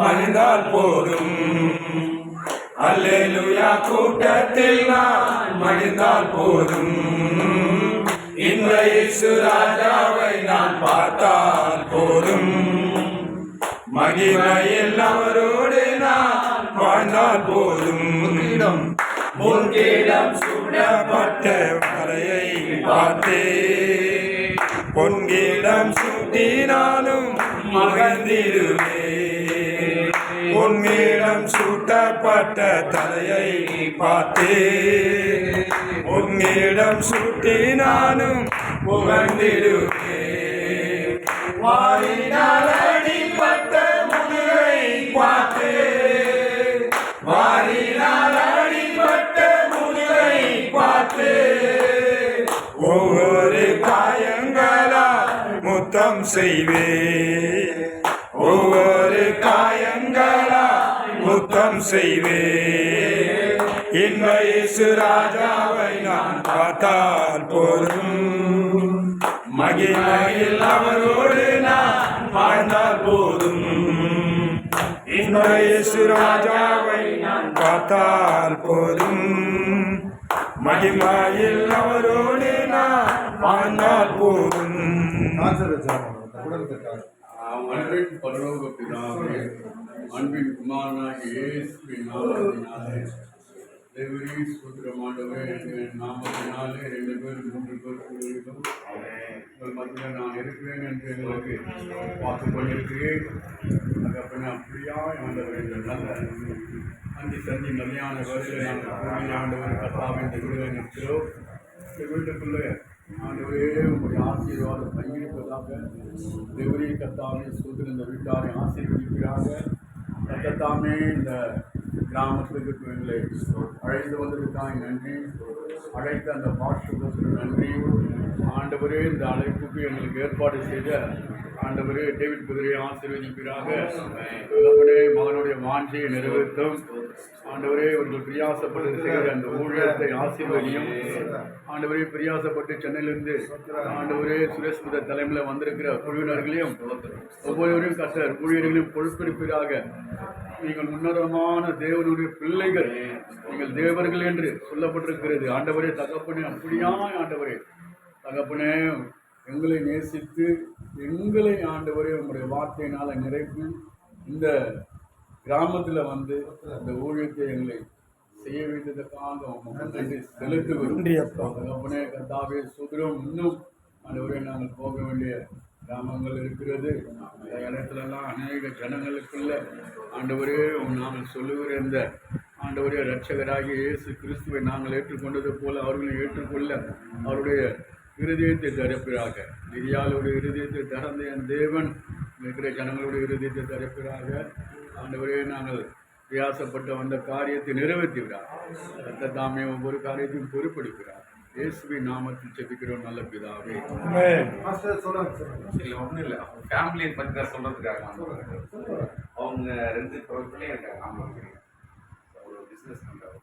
மகிழ்ந்தால் போதும் அல்லேலுயா கூட்டத்தில் நான் மகிழ்ந்தால் போதும் இந்த இயேசு ராஜாவை நான் பார்த்தால் போதும். மகிமையில் அவரோடு நான் வாழ்ந்தால் போதும். முன்கிடம் சூடப்பட்ட வரையை பார்த்தேன். பொன்கிடம் சூட்டினாலும் மகிழ்ந்திடுவே பொன்கிடம் சூட்டப்பட்ட தலையை பார்த்தே. பொன்கிடம் சூட்டினாலும் புகழ்ந்திடுவே வாரினால் அடிப்பட்ட முதுகை பார்த்தே. வாரினால் அடிப்பட்ட முதுகை பார்த்தே. ஒவ்வொரு முத்தம் செய்வே. ஒவ்வொரு காயங்களா முத்தம் செய்வே. இன்மயேசு ராஜாவை நான் பார்த்தால் போதும். மகிமையில் அவரோடு நான் வாழ்ந்தால் போதும். இன்மயேசு ராஜாவை நான் பார்த்தால் போதும். மகிமையில் அவரோடு நான் வாழ்ந்தால் போதும். அன்பின் பரலோக பிதாவே அன்பின் குமாரனாகிய இயேசுவின் நாமத்தினாலே. தேவரீ சூத்திரமாண்டவே என் நாமத்தினாலே ரெண்டு பேர் மூன்று பேர் கூடியிருக்கும். உங்கள் மத்தியில் நான் இருக்கிறேன் என்று எங்களுக்கு பார்த்து கொண்டிருக்கிறேன் அதுக்கப்புறம் அப்படியா ஆண்டவர் என்ற நல்ல சந்தி மதியான வேலையில் நாங்கள் ஆண்டவர் கத்தாவின் இந்த வீடுகளை நிற்கிறோம் இந்த வீட்டுக்குள்ளே ஆண்டவரே உங்களுடைய ஆசீர்வாதம் தங்கியிருப்பதாக தேவரே கத்தாமே சூத்திர இந்த வீட்டாரை ஆசீர்வதிக்கிறாங்க கத்தாமே இந்த கிராமத்துக்கு எங்களை அழைத்து வந்திருக்காங்க நன்றி. அழைத்த அந்த பாஷுக்கு ஆண்டவரே இந்த அழைப்புக்கு எங்களுக்கு ஏற்பாடு செய்த ஆண்டவரே டேவிட் குதிரையை ஆசீர்வதிப்பீராக. தகப்பனே மகனுடைய வாஞ்சியை நிறைவேற்றும். ஆண்டவரே இவர்கள் பிரியாசப்பட்டு செய்கிற அந்த ஊழியத்தை ஆசீர்வதியும். ஆண்டவரே பிரியாசப்பட்டு சென்னையிலிருந்து ஆண்டவரே சுரேஷ் புத தலைமையில் வந்திருக்கிற குழுவினர்களையும் ஒவ்வொருவரையும் கஷ்டர் ஊழியர்களையும் பொறுப்பெடுப்பீராக நீங்கள் உன்னதமான தேவனுடைய பிள்ளைகள். நீங்கள் தேவர்கள் என்று சொல்லப்பட்டிருக்கிறது. ஆண்டவரே தகப்பனே அப்படியா ஆண்டவரே. தகப்பனே எங்களை நேசித்து எங்களை ஆண்டவரே உங்களுடைய வார்த்தையினால் நிரப்பி இந்த கிராமத்தில் வந்து இந்த ஊழியத்தை எங்களை செய்ய வேண்டியதற்காக நன்றி செலுத்துகிறோம். தகப்பனே கர்த்தாவே சுதரம் இன்னும் ஆண்டவரே நாங்கள் போக வேண்டிய கிராமங்கள் இருக்கிறது அந்த இடத்துலலாம் அநேக ஜனங்களுக்குள்ள ஆண்டவரே நாங்கள் சொல்லுகிற இந்த ஆண்டவரே ரட்சகராகிய இயேசு கிறிஸ்துவை நாங்கள் ஏற்றுக்கொண்டது போல அவர்களை ஏற்றுக்கொள்ள அவருடைய இருதயத்தை தரப்பிறாக. நிதியாளுடைய இருதயத்தை திறந்த என் தேவன் இருக்கிற ஜனங்களுடைய இருதயத்தை தரப்பிறாக. ஆண்டவரே நாங்கள் பிரயாசப்பட்ட அந்த காரியத்தை நிறைவேற்றுகிறார் கர்த்தர் தாமே ஒவ்வொரு காரியத்தையும் பொறுப்பெடுக்கிறார் இயேசுவின் நாமத்தில் செபிக்கிறோம் நல்ல பிதாவே. ஆமென். இல்லை ஒன்றும் இல்லை. அவங்க ஃபேமிலியை பற்றி தான் சொல்கிறதுக்காக நான் அவங்க ரெண்டு பிள்ளைங்க இருக்காங்க ஆமாம் ஒரு பிஸ்னஸ் பண்ணுறாங்க